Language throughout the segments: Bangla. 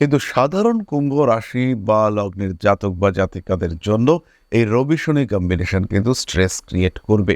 কিন্তু সাধারণ কুম্ভ রাশি বা লগ্নের জাতক বা জাতিকাদের জন্য এই রবি শনি কম্বিনেশন কিন্তু স্ট্রেস ক্রিয়েট করবে।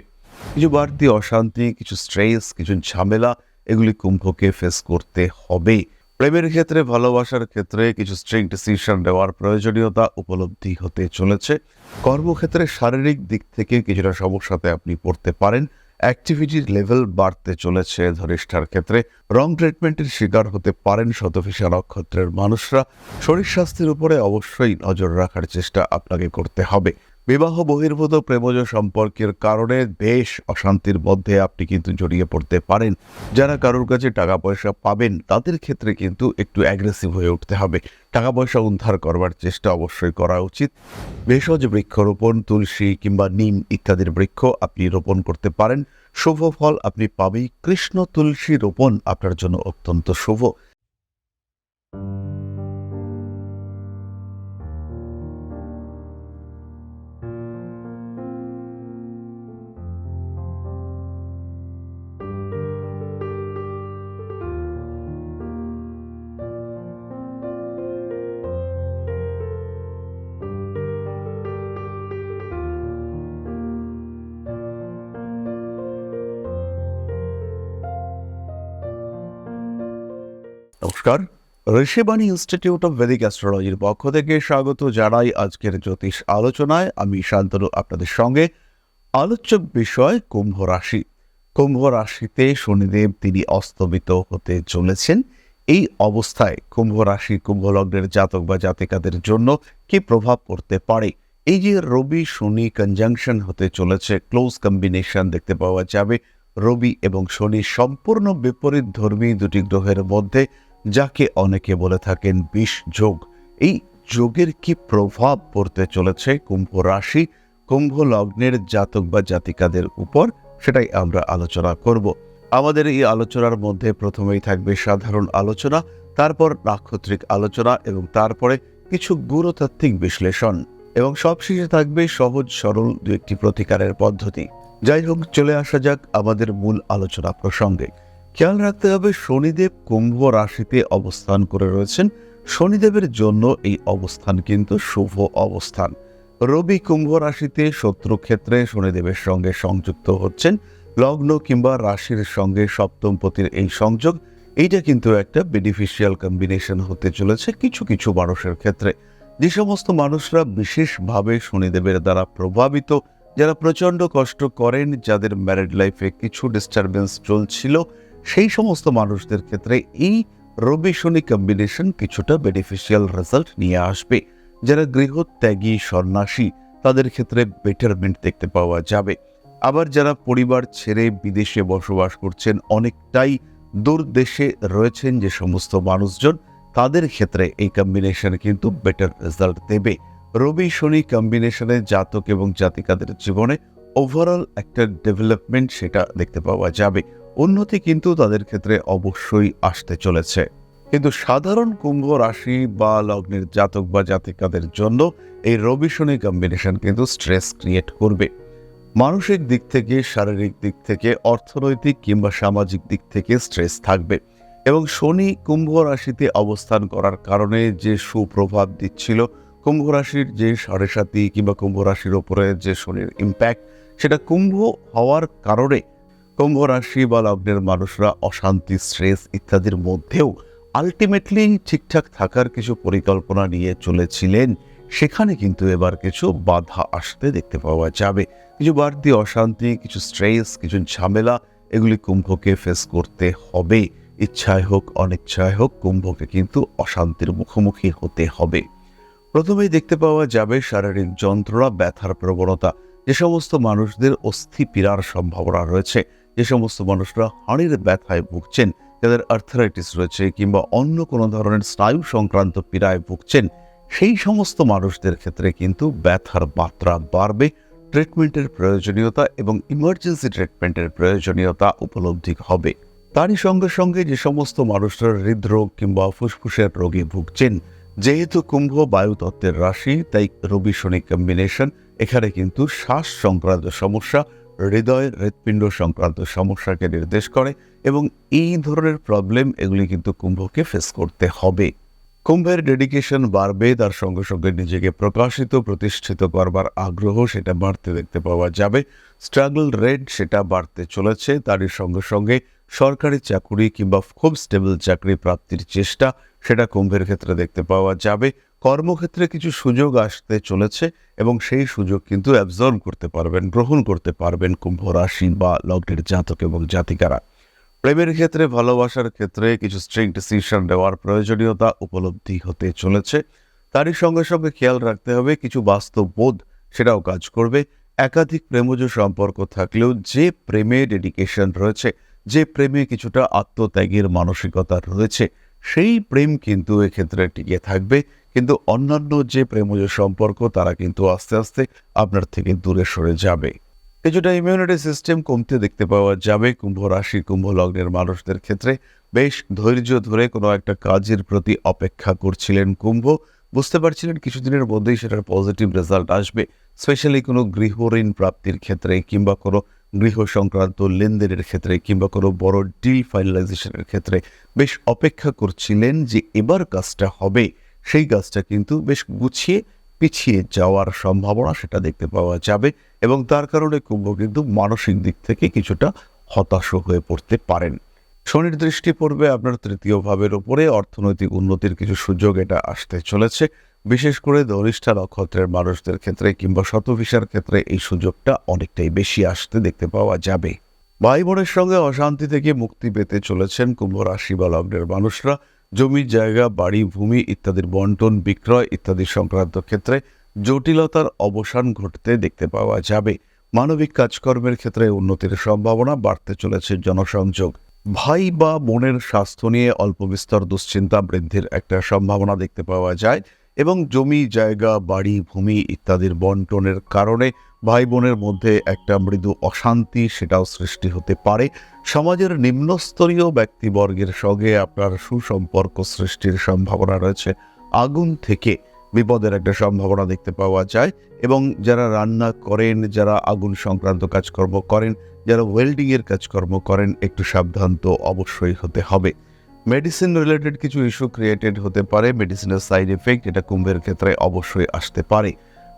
কিছু বাড়তি অশান্তি, কিছু স্ট্রেস কিছু ঝামেলা, এগুলি কুম্ভকে ফেস করতে হবে প্রেমের ক্ষেত্রে, ভালোবাসার ক্ষেত্রে কিছু স্ট্রিক্ট ডিসিশন নেওয়ার প্রয়োজনীয়তা উপলব্ধি হতে চলেছে। কর্মক্ষেত্রে শারীরিক দিক থেকে কিছুটা সমস্যাতে আপনি পড়তে পারেন। অ্যাক্টিভিটির লেভেল বাড়তে চলেছে ধরিষ্ঠার ক্ষেত্রে। রং ট্রিটমেন্টের শিকার হতে পারেন শতভিষা নক্ষত্রের মানুষরা। শরীর স্বাস্থ্যের উপরে অবশ্যই নজর রাখার চেষ্টা আপনাকে করতে হবে। বিবাহ বহির্ভূত প্রেমজ সম্পর্কের কারণে বেশ অশান্তির মধ্যে আপনি কিন্তু জড়িয়ে পড়তে পারেন। যারা কারোর কাছে টাকা পয়সা পাবেন, তাদের ক্ষেত্রে কিন্তু একটু অ্যাগ্রেসিভ হয়ে উঠতে হবে। টাকা পয়সা উদ্ধার করবার চেষ্টা অবশ্যই করা উচিত। ভেষজ বৃক্ষরোপণ, তুলসী কিংবা নিম ইত্যাদির বৃক্ষ আপনি রোপণ করতে পারেন। শুভ ফল আপনি পাবেই। কৃষ্ণ তুলসী রোপণ আপনার জন্য অত্যন্ত শুভ। নমস্কার। ঋষিবাণী ইনস্টিটিউট অফ ভেদিক অ্যাস্ট্রোলজির পক্ষ থেকে স্বাগত জানাই আজকের জ্যোতিষ আলোচনায়। আমি শান্তনু, আপনাদের সঙ্গে। আলোচ্য বিষয় কুম্ভ রাশি। কুম্ভ রাশিতে শনিদেব তিনি অস্তমিত হতে চলেছেন। এই অবস্থায় কুম্ভ রাশি, কুম্ভ লগ্নের জাতক বা জাতিকাদের জন্য কি প্রভাব পড়তে পারে? এই যে রবি, শনি কনজাংশন হতে চলেছে ক্লোজ কম্বিনেশন দেখতে পাওয়া যাবে। রবি এবং শনি সম্পূর্ণ বিপরীত ধর্মী দুটি গ্রহের মধ্যে যাকে অনেকে বলে থাকেন বিষ যোগ। এই যোগের কি প্রভাব পড়তে চলেছে কুম্ভ রাশি, কুম্ভ লগ্নের জাতক বা জাতিকাদের উপর? সেটাই আমরা আলোচনা করব। আমাদের এই আলোচনার মধ্যে প্রথমেই থাকবে সাধারণ আলোচনা, তারপর নাক্ষত্রিক আলোচনা এবং তারপরে কিছু গুরুতাত্ত্বিক বিশ্লেষণ। এবং সবশেষে থাকবে সহজ, সরল দু একটি প্রতিকারের পদ্ধতি। যাই হোক, চলে আসা যাক আমাদের মূল আলোচনা প্রসঙ্গে। খেয়াল রাখতে হবে শনিদেব কুম্ভ রাশিতে অবস্থান করে রয়েছেন। শনিদেবের জন্য এই অবস্থান কিন্তু শুভ অবস্থান। রবি কুম্ভ রাশিতে শত্রু ক্ষেত্রে শনিদেবের সঙ্গে সংযুক্ত হচ্ছেন। লগ্ন কিংবা রাশির সঙ্গে সপ্তমপতির এই সংযোগ, এইটা কিন্তু একটা বেনিফিশিয়াল কম্বিনেশন হতে চলেছে কিছু কিছু মানুষের ক্ষেত্রে। যে সমস্ত মানুষরা বিশেষভাবে শনিদেবের দ্বারা প্রভাবিত, যারা প্রচণ্ড কষ্ট করেন, যাদের ম্যারিড লাইফে কিছু ডিস্টারবেন্স চলছিল সেই সমস্ত মানুষদের ক্ষেত্রে এই রবি শনি কম্বিনেশন কিছুটা বেনিফিশিয়াল রেজাল্ট নিয়ে আসবে। যারা গৃহত্যাগী, সন্ন্যাসী, তাদের ক্ষেত্রে বেটারমেন্ট দেখতে পাওয়া যাবে। আবার যারা পরিবার ছেড়ে বিদেশে বসবাস করছেন, অনেকটাই দূর দেশে রয়েছেন যে সমস্ত মানুষজন, তাদের ক্ষেত্রে এই কম্বিনেশন কিন্তু বেটার রেজাল্ট দেবে। রবি শনি কম্বিনেশনে জাতক এবং জাতিকাদের জীবনে ওভারঅল একটা ডেভেলপমেন্ট সেটা দেখতে পাওয়া যাবে। উন্নতি কিন্তু তাদের ক্ষেত্রে অবশ্যই আসতে চলেছে। কিন্তু সাধারণ কুম্ভ রাশি বা লগ্নের জাতক বা জাতিকাদের জন্য এই রবি শনি কম্বিনেশন কিন্তু স্ট্রেস ক্রিয়েট করবে। মানসিক দিক থেকে, শারীরিক দিক থেকে, অর্থনৈতিক কিংবা সামাজিক দিক থেকে স্ট্রেস থাকবে এবং শনি কুম্ভ রাশিতে অবস্থান করার কারণে যে সুপ্রভাব দিচ্ছিল, কুম্ভ রাশির যে সাড়ে সাতি কিংবা কুম্ভ রাশির ওপরে যে শনির ইম্প্যাক্ট সেটা কুম্ভ হওয়ার কারণে কুম্ভ রাশি বা লগ্নের মানুষরা অশান্তি, স্ট্রেস ইত্যাদির মধ্যেও আলটিমেটলি ঠিকঠাক থাকার কিছু পরিকল্পনা নিয়ে চলেছিলেন। সেখানে কিন্তু এবার কিছু বাধা আসতে দেখতে পাওয়া যাবে। কিছু বাড়তি অশান্তি, কিছু স্ট্রেস, কিছু ঝামেলা, এগুলি কুম্ভকে ফেস করতে হবে। ইচ্ছায় হোক, অনিচ্ছায় হোক, কুম্ভকে কিন্তু অশান্তির মুখোমুখি হতে হবে। প্রথমেই দেখতে পাওয়া যাবে শারীরিক যন্ত্রণা, ব্যথার প্রবণতা। যে সমস্ত মানুষদের অস্থি পীড়ার সম্ভাবনা রয়েছে যে সমস্ত মানুষরা হাড়ির ব্যথায় ভুগছেন, যাদের আর্থারাইটিস রয়েছে কিংবা অন্য কোনো ধরনের স্নায়ু সংক্রান্ত পীড়ায় ভুগছেন, সেই সমস্ত মানুষদের ক্ষেত্রে কিন্তু ব্যথার মাত্রা বাড়বে। ট্রিটমেন্টের প্রয়োজনীয়তা এবং ইমার্জেন্সি ট্রিটমেন্টের প্রয়োজনীয়তা উপলব্ধি হবে। তারই সঙ্গে সঙ্গে যে সমস্ত মানুষরা হৃদরোগ কিংবা ফুসফুসের রোগে ভুগছেন, যেহেতু কুম্ভ বায়ুতত্ত্বের রাশি, তাই রবি শনি কম্বিনেশন এখানে কিন্তু শ্বাস সংক্রান্ত সমস্যা হৃদয় হৃৎপিণ্ড সংক্রান্ত সমস্যাকে নির্দেশ করে এবং এই ধরনের প্রবলেম এগুলি কিন্তু কুম্ভকে ফেস করতে হবে। কুম্ভের ডেডিকেশন বাড়বে, তার সঙ্গে সঙ্গে নিজেকে প্রকাশিত, প্রতিষ্ঠিত করবার আগ্রহ সেটা বাড়তে দেখতে পাওয়া যাবে। স্ট্রাগল রেট সেটা বাড়তে চলেছে, তারই সঙ্গে সঙ্গে সরকারি চাকুরি কিংবা খুব স্টেবল চাকরি প্রাপ্তির চেষ্টা সেটা কুম্ভের ক্ষেত্রে দেখতে পাওয়া যাবে। কর্মক্ষেত্রে কিছু সুযোগ আসতে চলেছে এবং সেই সুযোগ কিন্তু অ্যাবজর্ব করতে পারবেন, গ্রহণ করতে পারবেন কুম্ভ রাশি বা লগ্নের জাতক এবং জাতিকারা। প্রেমের ক্ষেত্রে, ভালোবাসার ক্ষেত্রে কিছু স্ট্রিং ডিসিশন নেওয়ার প্রয়োজনীয়তা উপলব্ধি হতে চলেছে। তারই সঙ্গে সঙ্গে খেয়াল রাখতে হবে, কিছু বাস্তব বোধ সেটাও কাজ করবে। একাধিক প্রেমজ সম্পর্ক থাকলেও যে প্রেমে ডেডিকেশন রয়েছে, যে প্রেমে কিছুটা আত্মত্যাগের মানসিকতা রয়েছে, সেই প্রেম কিন্তু এক্ষেত্রে টিকে থাকবে। কিন্তু অন্যান্য যে প্রেমজ সম্পর্ক, তারা কিন্তু আস্তে আস্তে আপনার থেকে দূরে সরে যাবে। কিছুটা ইমিউনিটি সিস্টেম কমতে দেখতে পাওয়া যাবে, কুম্ভ রাশি, কুম্ভ লগ্নের মানুষদের ক্ষেত্রে বেশ ধৈর্য ধরে কোনো একটা কাজের প্রতি অপেক্ষা করছিলেন কুম্ভ। বুঝতে পারছিলেন কিছুদিনের মধ্যেই সেটার পজিটিভ রেজাল্ট আসবে। স্পেশালি কোনো গৃহ ঋণ প্রাপ্তির ক্ষেত্রে কিংবা কোনো গৃহ সংক্রান্ত লেনদেনের ক্ষেত্রে কিংবা কোনো বড় ডিল ফাইনালাইজেশনের ক্ষেত্রে বেশ অপেক্ষা করছিলেন যে এবার কাজটা হবে। সেই কাজটা কিন্তু বেশ গুছিয়ে পিছিয়ে যাওয়ার সম্ভাবনা সেটা দেখতে পাওয়া যাবে এবং তার কারণে কুম্ভ কিন্তু মানসিক দিক থেকে কিছুটা হতাশ হয়ে পড়তে পারেন। শনির দৃষ্টি পড়বে আপনার তৃতীয় ভাবের উপরে, অর্থনৈতিক উন্নতির কিছু সুযোগ এটা আসতে চলেছে। বিশেষ করে ধনিষ্ঠা নক্ষত্রের মানুষদের ক্ষেত্রে কিংবা শতভিসার ক্ষেত্রে এই সুযোগটা অনেকটাই বেশি আসতে দেখতে পাওয়া যাবে। ভাই বোনের সঙ্গে অশান্তি থেকে মুক্তি পেতে চলেছেন কুম্ভ রাশি বা লগ্নের মানুষরা। জমি জায়গা, বাড়ি, ভূমি ইত্যাদির বন্টন, বিক্রয় ইত্যাদি সংক্রান্ত ক্ষেত্রে জটিলতার অবসান ঘটতে দেখতে পাওয়া যাবে। মানবিক কাজকর্মের ক্ষেত্রে উন্নতির সম্ভাবনা বাড়তে চলেছে জনসংযোগ। ভাই বা বোনের স্বাস্থ্য নিয়ে অল্প বিস্তর দুশ্চিন্তা বৃদ্ধির একটা সম্ভাবনা দেখতে পাওয়া যায়। এবং জমি, জায়গা, বাড়ি, ভূমি ইত্যাদির বন্টনের কারণে ভাই বোনের মধ্যে একটা মৃদু অশান্তি সেটাও সৃষ্টি হতে পারে। সমাজের নিম্নস্তরীয় ব্যক্তিবর্গের সঙ্গে আপনার সুসম্পর্ক সৃষ্টির সম্ভাবনা রয়েছে। আগুন থেকে বিপদের একটা সম্ভাবনা দেখতে পাওয়া যায় এবং যারা রান্না করেন, যারা আগুন সংক্রান্ত কাজকর্ম করেন, যারা ওয়েল্ডিংয়ের কাজকর্ম করেন, একটু সাবধান তো অবশ্যই হতে হবে। মেডিসিন রিলেটেড কিছু ইস্যু ক্রিয়েটেড হতে পারে মেডিসিনের সাইড এফেক্ট এটা কুম্ভের ক্ষেত্রে অবশ্যই আসতে পারে।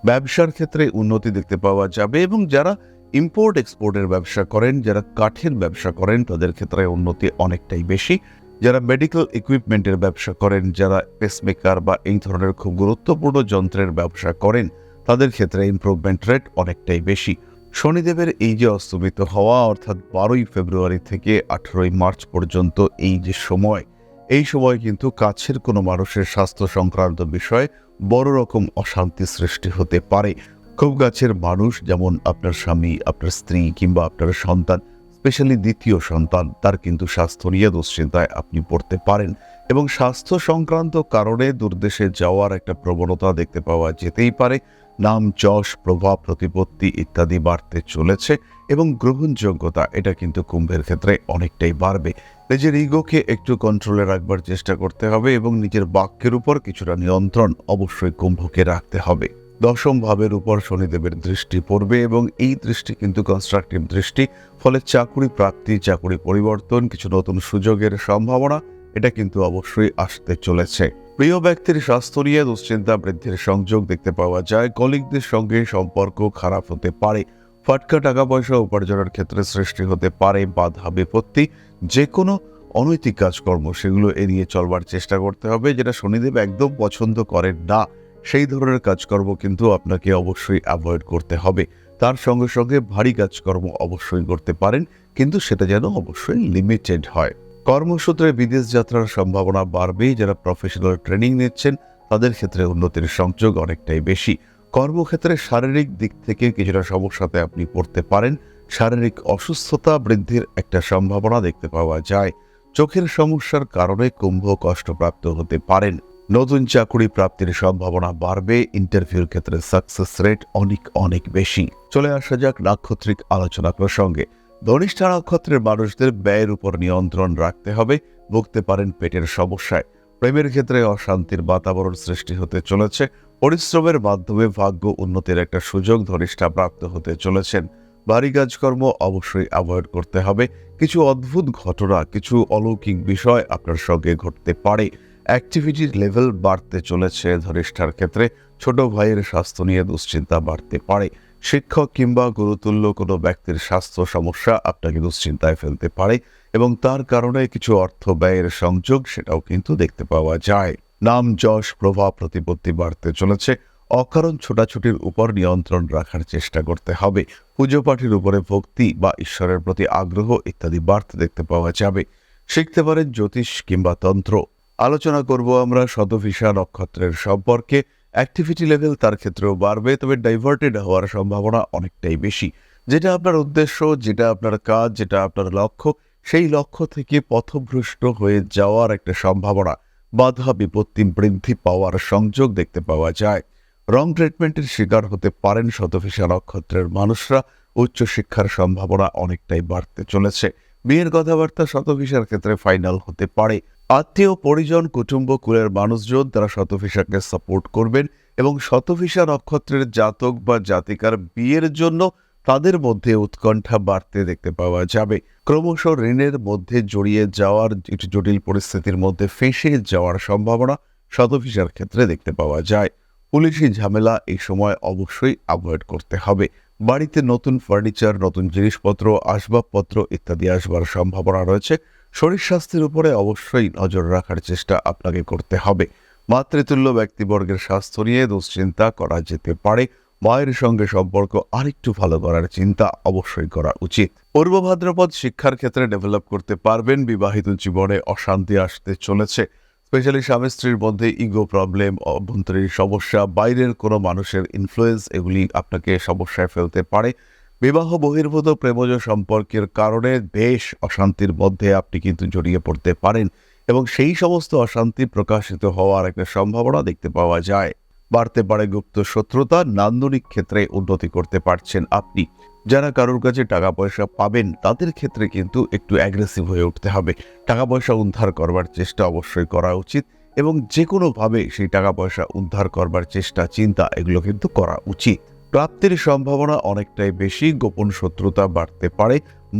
ব্যবসার ক্ষেত্রে উন্নতি দেখতে পাওয়া যাবে এবং যারা ইম্পোর্ট এক্সপোর্টের ব্যবসা করেন, যারা কাঠের ব্যবসা করেন, তাদের ক্ষেত্রে উন্নতি অনেকটাই বেশি। যারা মেডিকেল ইকুইপমেন্টের ব্যবসা করেন, যারা পেসমেকার বা এই ধরনের খুব গুরুত্বপূর্ণ যন্ত্রের ব্যবসা করেন, তাদের ক্ষেত্রে ইমপ্রুভমেন্ট রেট অনেকটাই বেশি। শনিদেবের এই যে অস্তমিত হওয়া, অর্থাৎ বারোই ফেব্রুয়ারি থেকে আঠেরোই মার্চ পর্যন্ত এই যে সময়, এই সময় কিন্তু কাছের কোনো মানুষের স্বাস্থ্য সংক্রান্ত বিষয়ে বড় রকম অশান্তি সৃষ্টি হতে পারে। খুব কাছের মানুষ, যেমন আপনার স্বামী, আপনার স্ত্রী কিংবা আপনার সন্তান, স্পেশালি দ্বিতীয় সন্তান, তার কিন্তু স্বাস্থ্য নিয়ে দুশ্চিন্তায় আপনি পড়তে পারেন। এবং স্বাস্থ্য সংক্রান্ত কারণে দূরদেশে যাওয়ার একটা প্রবণতা দেখতে পাওয়া যেতেই পারে। নাম, যশ, প্রভাব, প্রতিপত্তি ইত্যাদি বাড়তে চলেছে এবং গ্রহণযোগ্যতা এটা কিন্তু কুম্ভের ক্ষেত্রে অনেকটাই বাড়বে। নিজের ইগোকে একটু কন্ট্রোলে রাখবার চেষ্টা করতে হবে এবং নিজের বাক্যের উপর কিছুটা নিয়ন্ত্রণ অবশ্যই কুম্ভকে রাখতে হবে। দশম ভাবের উপর শনিদেবের দৃষ্টি পড়বে এবং এই দৃষ্টি কিন্তু কনস্ট্রাকটিভ দৃষ্টি, ফলে চাকুরি প্রাপ্তি, চাকুরি পরিবর্তন, কিছু নতুন সুযোগের সম্ভাবনা, এটা কিন্তু অবশ্যই আসতে চলেছে। প্রিয় ব্যক্তির স্বাস্থ্য নিয়ে দুশ্চিন্তা বৃদ্ধির সংযোগ দেখতে পাওয়া যায়। কলিগদের সঙ্গে সম্পর্ক খারাপ হতে পারে। ফাটকা টাকা পয়সা উপার্জনের ক্ষেত্রে সৃষ্টি হতে পারে বাধা বিপত্তি। যে কোনো অনৈতিক কাজকর্ম, সেগুলো এড়িয়ে চলবার চেষ্টা করতে হবে, যেটা শনিদেব একদম পছন্দ করেন না। সেই ধরনের কাজকর্ম কিন্তু আপনাকে অবশ্যই অ্যাভয়েড করতে হবে। তার সঙ্গে সঙ্গে ভারী কাজকর্ম অবশ্যই করতে পারেন, কিন্তু সেটা যেন অবশ্যই লিমিটেড হয়। কর্মসূত্রে বিদেশ যাত্রার সম্ভাবনা বাড়বে যারা প্রফেশনাল ট্রেনিং নিচ্ছেন, তাদের ক্ষেত্রে উন্নতির সংযোগ অনেকটাই বেশি। কর্মক্ষেত্রে শারীরিক দিক থেকে কিছুটা সমস্যাতে আপনি পড়তে পারেন। শারীরিক অসুস্থতা বৃদ্ধির একটা সম্ভাবনা দেখতে পাওয়া যায়। চোখের সমস্যার কারণে কুম্ভ কষ্টপ্রাপ্ত হতে পারেন। নতুন চাকুরি প্রাপ্তির সম্ভাবনা বাড়বে ইন্টারভিউর ক্ষেত্রে সাকসেস রেট অনেক অনেক বেশি। চলে আসা যাক নাক্ষত্রিক আলোচনা প্রসঙ্গে। ধনিষ্ঠা নক্ষত্রের মানুষদের ব্যয়ের উপর নিয়ন্ত্রণ রাখতে হবে, ভুগতে পারেন পেটের সমস্যায়। প্রেমের ক্ষেত্রে অশান্তির বাতাবরণ সৃষ্টি হতে চলেছে, পরিশ্রমের মাধ্যমে ভাগ্য উন্নতির একটা সুযোগ ধনিষ্ঠা প্রাপ্ত হতে চলেছেন। বাড়ি কাজকর্ম অবশ্যই অ্যাভয়েড করতে হবে, কিছু অদ্ভুত ঘটনা, কিছু অলৌকিক বিষয় আপনার সঙ্গে ঘটতে পারে। অ্যাক্টিভিটির লেভেল বাড়তে চলেছে ধনিষ্ঠার ক্ষেত্রে, ছোট ভাইয়ের স্বাস্থ্য নিয়ে দুশ্চিন্তা বাড়তে পারে। শিক্ষক কিংবা গুরুতুল্য কোনো ব্যক্তির স্বাস্থ্য সমস্যা আপনাকে দুশ্চিন্তায় ফেলতে পারে এবং তার কারণে কিছু অর্থ ব্যয়ের সংযোগ সেটাও কিন্তু দেখতে পাওয়া যায়। নাম, যশ, প্রভাব, প্রতিপত্তি বাড়তে চলেছে। অকারণ ছোটাছুটির উপর নিয়ন্ত্রণ রাখার চেষ্টা করতে হবে। পুজো পাঠের উপরে ভক্তি বা ঈশ্বরের প্রতি আগ্রহ ইত্যাদি বাড়তে দেখতে পাওয়া যাবে। শিখতে পারেন জ্যোতিষ কিংবা তন্ত্র। আলোচনা করব আমরা শতভিসা নক্ষত্রের সম্পর্কে। অ্যাক্টিভিটি লেভেল তার ক্ষেত্রেও বাড়বে, তবে ডাইভার্টেড হওয়ার সম্ভাবনা অনেকটাই বেশি। যেটা আপনার উদ্দেশ্য, যেটা আপনার কাজ, যেটা আপনার লক্ষ্য, সেই লক্ষ্য থেকে পথভ্রষ্ট হয়ে যাওয়ার একটা সম্ভাবনা। বাধা বিপত্তি বৃদ্ধি পাওয়ার সংযোগ দেখতে পাওয়া যায়। রং ট্রিটমেন্টের শিকার হতে পারেন শতভিসা নক্ষত্রের মানুষরা। উচ্চশিক্ষার সম্ভাবনা অনেকটাই বাড়তে চলেছে। বিয়ের কথাবার্তা শতভিসার ক্ষেত্রে ফাইনাল হতে পারে। আত্মীয়, পরিজন, কুটুম্ব, কুলের মানুষজন তারা শতভিসাকে সাপোর্ট করবেন এবং শতভিসা নক্ষত্রের জাতক বা জাতিকার বিয়ের জন্য তাদের মধ্যে উৎকণ্ঠা বাড়তে দেখতে পাওয়া যাবে। ক্রমশ ঋণের মধ্যে জড়িয়ে যাওয়ার, একটি জটিল পরিস্থিতির মধ্যে ফেঁসে যাওয়ার সম্ভাবনা শতভিসার ক্ষেত্রে দেখতে পাওয়া যায়। পুলিশি ঝামেলা এই সময় অবশ্যই অ্যাভয়েড করতে হবে। বাড়িতে নতুন ফার্নিচার নতুন জিনিসপত্র, আসবাবপত্র ইত্যাদি আসবার সম্ভাবনা রয়েছে। শরীর স্বাস্থ্যের উপরে অবশ্যই নজর রাখার চেষ্টা আপনাকে করতে হবে। মাতৃতুল্য ব্যক্তিবর্গের স্বাস্থ্য নিয়ে দুশ্চিন্তা করা যেতে পারে। মায়ের সঙ্গে সম্পর্ক আরেকটু ভালো করার চিন্তা অবশ্যই করা উচিত। পূর্ব ভাদ্রপদ শিক্ষার ক্ষেত্রে ডেভেলপ করতে পারবেন, বিবাহিত জীবনে অশান্তি আসতে চলেছে। স্পেশালি স্বামী স্ত্রীর মধ্যে ইগো প্রবলেম, অভ্যন্তরীণ সমস্যা, বাইরের কোনো মানুষের ইনফ্লুয়েন্স এগুলি আপনাকে সমস্যায় ফেলতে পারে। বিবাহ বহির্ভূত প্রেমজ সম্পর্কের কারণে বেশ অশান্তির মধ্যে আপনি কিন্তু জড়িয়ে পড়তে পারেন এবং সেই সমস্ত অশান্তি প্রকাশিত হওয়ার একটা সম্ভাবনা দেখতে পাওয়া যায়। বাড়তে পারে গুপ্ত শত্রুতা, নান্দনিক ক্ষেত্রে উন্নতি করতে পারছেন আপনি। যারা কারোর কাছে টাকা পয়সা পাবেন, তাদের ক্ষেত্রে কিন্তু একটু অ্যাগ্রেসিভ হয়ে উঠতে হবে। টাকা পয়সা উদ্ধার করবার চেষ্টা অবশ্যই করা উচিত এবং যে কোনোভাবে সেই টাকা পয়সা উদ্ধার করবার চেষ্টা, চিন্তা, এগুলো কিন্তু করা উচিত। প্রাপ্তির সম্ভাবনা অনেকটাই বেশি, গোপন শত্রুতা বাড়তে পারে,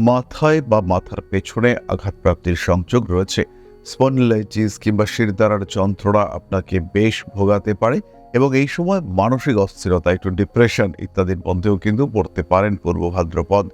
মাথায় বা মাথার পেছনে আঘাতপ্রাপ্তির সংযোগ রয়েছে। স্পন্ডিলাইটিস কিংবা শিরদারার যন্ত্রণা আপনাকে বেশ ভোগাতে পারে এবং এই সময় মানসিক অস্থিরতা, একটু ডিপ্রেশন ইত্যাদির মধ্যেও কিন্তু পড়তে পারেন পূর্ব ভাদ্রপদ।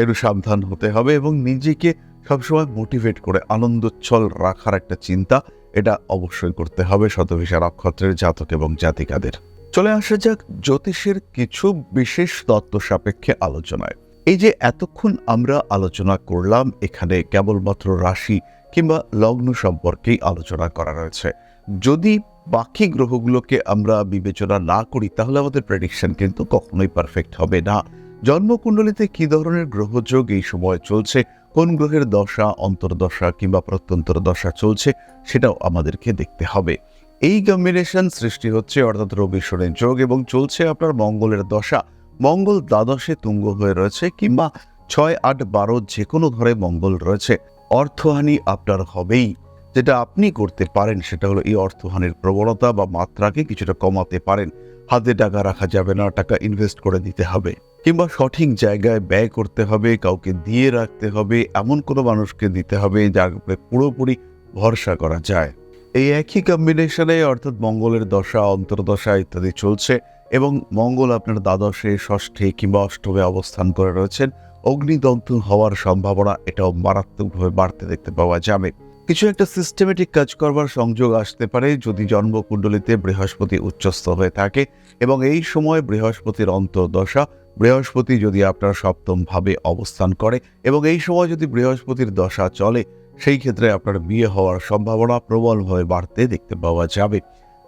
একটু সাবধান হতে হবে এবং নিজেকে সবসময় মোটিভেট করে আনন্দোচ্ছল রাখার একটা চিন্তা, এটা অবশ্যই করতে হবে শতভিসা নক্ষত্রের জাতক এবং জাতিকাদের। চলে আসা যাক জ্যোতিষের কিছু বিশেষ তত্ত্ব সাপেক্ষে আলোচনায়। এই যে এতক্ষণ আমরা আলোচনা করলাম, এখানে কেবলমাত্র রাশি কিংবা লগ্ন সম্পর্কেই আলোচনা করা রয়েছে। যদি বাকি গ্রহগুলোকে আমরা বিবেচনা না করি, তাহলে আমাদের প্রেডিকশন কিন্তু কখনোই পারফেক্ট হবে না। জন্মকুণ্ডলিতে কি ধরনের গ্রহযোগ এই সময় চলছে, কোন গ্রহের দশা, অন্তর্দশা কিংবা প্রত্যন্তর দশা চলছে, সেটাও আমাদেরকে দেখতে হবে। এই কম্বিনেশন সৃষ্টি হচ্ছে অর্থাৎ রবি শনির যোগ এবং চলছে আপনার মঙ্গলের দশা। মঙ্গল দ্বাদশে তুঙ্গ হয়ে রয়েছে কিংবা ছয়, আট, বারো যে কোনো ঘরে মঙ্গল রয়েছে। অর্থহানি আপনার হবেই। যেটা আপনি করতে পারেন সেটা হলো এই অর্থহানির প্রবণতা বা মাত্রাকে কিছুটা কমাতে পারেন। হাতে টাকা রাখা যাবে না, টাকা ইনভেস্ট করে দিতে হবে কিংবা সঠিক জায়গায় ব্যয় করতে হবে, কাউকে দিয়ে রাখতে হবে, এমন কোনো মানুষকে দিতে হবে যার উপরে পুরোপুরি ভরসা করা যায়। এই একই কম্বিনেশনে অর্থাৎ মঙ্গলের দশা, অন্তর্দশা ইত্যাদি চলছে এবং মঙ্গল আপনার দ্বাদশে, ষষ্ঠে কিংবা অষ্টমে অবস্থান করে রয়েছেন। অগ্নিদগ্ধ হওয়ার সম্ভাবনা এটাও মারাত্মকভাবে বাড়তে দেখতে পাওয়া যাবে। কিছু একটা সিস্টেমেটিক কাজ করবার সংযোগ আসতে পারে যদি জন্মকুণ্ডলিতে বৃহস্পতি উচ্চস্থ হয়ে থাকে এবং এই সময় বৃহস্পতির অন্তর্দশা, বৃহস্পতি যদি আপনার সপ্তম ভাবে অবস্থান করে এবং এই সময় যদি বৃহস্পতির দশা চলে সেই ক্ষেত্রে আপনার বিয়ে হওয়ার সম্ভাবনা প্রবলভাবে বাড়তে দেখতে পাওয়া যাবে।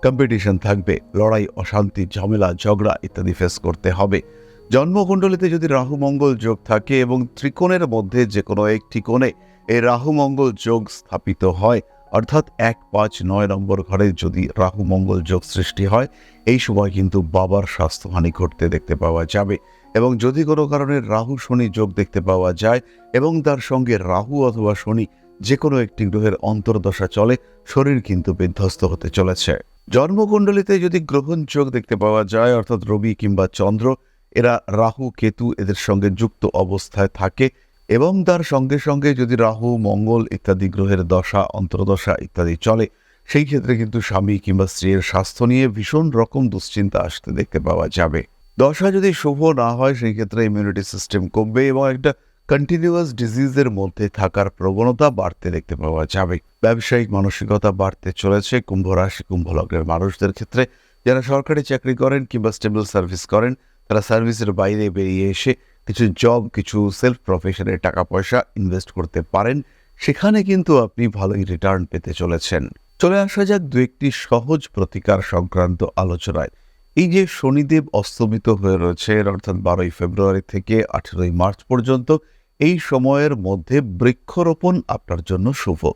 কম্পিটিশন থাকবে, লড়াই, অশান্তি, ঝামেলা, ঝগড়া ইত্যাদি ফেস করতে হবে। জন্মকুণ্ডলিতে যদি রাহু মঙ্গল যোগ থাকে এবং ত্রিকোণের মধ্যে যে কোনো একটি কোণে এই রাহু মঙ্গল যোগ স্থাপিত হয়, অর্থাৎ এক পাঁচ নয় নম্বর ঘরে যদি রাহু মঙ্গল যোগ সৃষ্টি হয়, এই সময় কিন্তু বাবার স্বাস্থ্যহানি ঘটতে দেখতে পাওয়া যাবে এবং যদি কোনো কারণে রাহু শনি যোগ দেখতে পাওয়া যায় এবং তার সঙ্গে রাহু অথবা শনি যে কোনো একটি গ্রহের অন্তর্দশা চলে, শরীর কিন্তু বিধ্বস্ত হতে চলেছে। জন্মকুণ্ডলিতে যদি গ্রহণ যোগ দেখতে পাওয়া যায়, অর্থাৎ রবি কিংবা চন্দ্র, এরা রাহু, কেতু এদের সঙ্গে যুক্ত অবস্থায় থাকে এবং তার সঙ্গে সঙ্গে যদি রাহু, মঙ্গল ইত্যাদি গ্রহের দশা, অন্তর্দশা ইত্যাদি চলে, সেই ক্ষেত্রে কিন্তু স্বামী কিংবা স্ত্রীর স্বাস্থ্য নিয়ে ভীষণ রকম দুশ্চিন্তা আসতে দেখতে পাওয়া যাবে। দশা যদি শুভ না হয়, সেই ক্ষেত্রে ইমিউনিটি সিস্টেম কমবে এবং একটা কন্টিনিউয়াস ডিজিজের মধ্যে থাকার প্রবণতা বাড়তে দেখতে পাওয়া যাবে। ব্যবসায়িক মানসিকতা বাড়তে চলেছে। কুম্ভ রাশি, কুম্ভ লগ্নের মানুষদের ক্ষেত্রে যারা সরকারি চাকরি করেন কিংবা স্টেবল সার্ভিস করেন, তারা সার্ভিসের বাইরে বেরিয়ে এসে কিছু জব কিছু সেলফ প্রফেশনে টাকা পয়সা ইনভেস্ট করতে পারেন। সেখানে কিন্তু আপনি ভালোই রিটার্ন পেতে চলেছেন। চলে আসা যাক দু একটি সহজ প্রতিকার সংক্রান্ত আলোচনায়। এই যে শনিদেব অস্তমিত হয়ে রয়েছে অর্থাৎ বারোই ফেব্রুয়ারি থেকে আঠেরোই মার্চ পর্যন্ত এই সময়ের মধ্যে বৃক্ষরোপণ আপনার জন্য শুভ।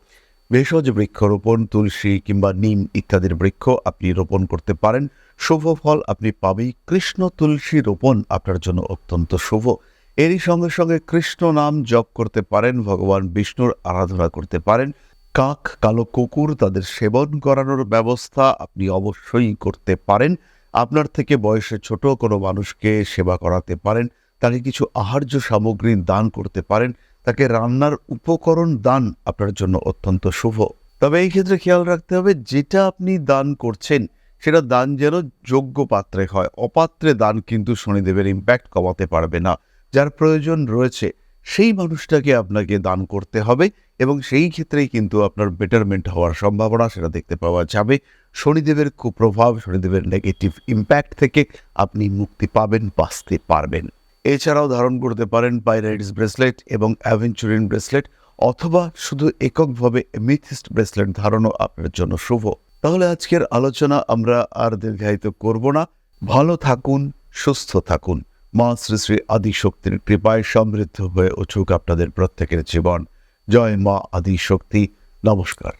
ভেষজ বৃক্ষরোপণ, তুলসী কিংবা নিম ইত্যাদির বৃক্ষ আপনি রোপণ করতে পারেন। শুভ ফল আপনি পাবেই। কৃষ্ণ তুলসী রোপণ আপনার জন্য অত্যন্ত শুভ। এরই সঙ্গে সঙ্গে কৃষ্ণ নাম জপ করতে পারেন, ভগবান বিষ্ণুর আরাধনা করতে পারেন। কাক, কালো কুকুর তাদের সেবন করানোর ব্যবস্থা আপনি অবশ্যই করতে পারেন। আপনার থেকে বয়সে ছোট কোনো মানুষকে সেবা করাতে পারেন। তাকে কিছু আহার্য সামগ্রী দান করতে পারেন। তাকে রান্নার উপকরণ দান আপনার জন্য অত্যন্ত শুভ। তবে এই ক্ষেত্রে খেয়াল রাখতে হবে, যেটা আপনি দান করছেন, সেটা দান যেন যোগ্য পাত্রে হয়। অপাত্রে দান কিন্তু শনিদেবের ইম্প্যাক্ট কমাতে পারবে না। যার প্রয়োজন রয়েছে, সেই মানুষটাকে আপনাকে দান করতে হবে এবং সেই ক্ষেত্রেই কিন্তু আপনার বেটারমেন্ট হওয়ার সম্ভাবনা সেটা দেখতে পাওয়া যাবে। শনিদেবের কুপ্রভাব, শনিদেবের নেগেটিভ ইম্প্যাক্ট থেকে আপনি মুক্তি পাবেন, বাঁচতে পারবেন। এছাড়াও ধারণ করতে পারেন পাইরাইটস ব্রেসলেট এবং অ্যাভেঞ্চুরিন ব্রেসলেট অথবা শুধু এককভাবে মিথিস্ট ব্রেসলেট ধারণও আপনার জন্য শুভ। তাহলে আজকের আলোচনা আমরা আর দীর্ঘায়িত করব না। ভালো থাকুন, সুস্থ থাকুন। মা শ্রী শ্রী আদিশক্তির কৃপায় সমৃদ্ধ হয়ে উঠুক আপনাদের প্রত্যেকের জীবন। জয় মা আদিশক্তি। নমস্কার।